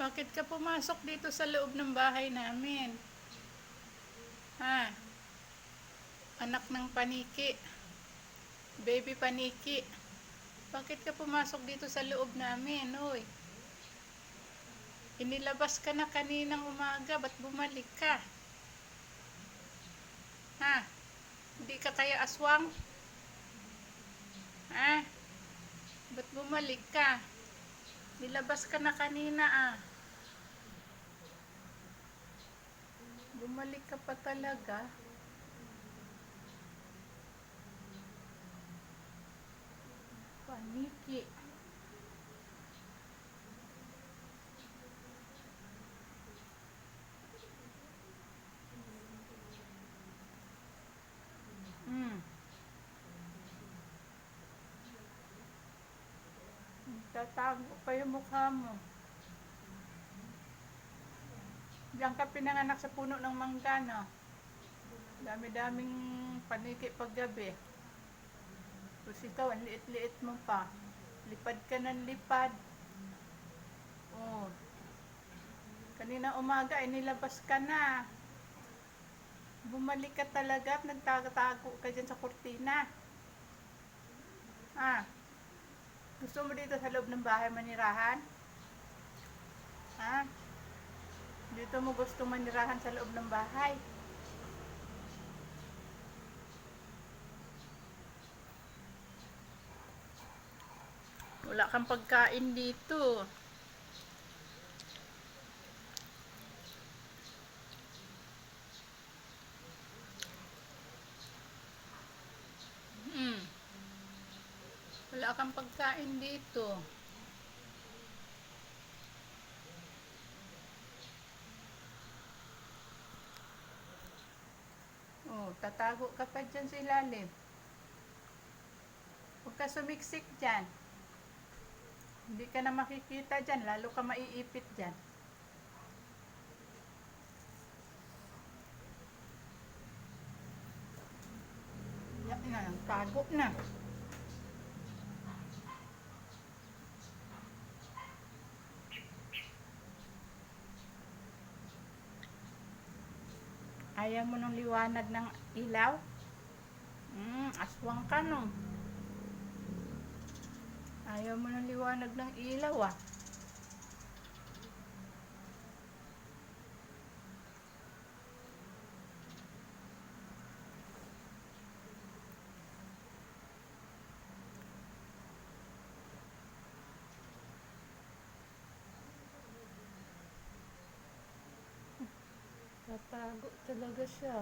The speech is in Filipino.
Bakit ka pumasok dito sa loob ng bahay namin? Ha? Anak ng paniki. Baby paniki. Bakit ka pumasok dito sa loob namin, oy? Inilabas ka na kaninang umaga, ba't bumalik ka? Ha? Hindi ka kaya aswang? Ha? Ba't bumalik ka? Nilabas ka na kanina ah. Bumalik ka pa talaga. Paniki. Hmm. Tatago pa yung mukha mo. Diyan ka pinanganak sa puno ng mangga, no? Dami-daming paniki paggabi. Tapos ikaw, ang liit-liit mo pa. Lipad ka ng lipad. Oh. Kanina umaga, ay nilabas ka na. Bumalik ka talaga at nagtatago ka dyan sa kurtina. Ah. Gusto mo dito sa loob ng bahay manirahan? Ha? Dito mo gusto manirahan sa loob ng bahay? Wala kang pagkain dito. Hmm. Wala kang pagkain dito. Oh, tatago ka pa dyan sa ilalim. Huwag ka sumiksik dyan. Hindi ka na makikita dyan, lalo ka maiipit dyan. Yan na, tago na. Ayaw mo ng liwanag ng ilaw? Hmm, aswang ka no. Ayaw mo ng liwanag ng ilaw ah. Tatago talaga siya.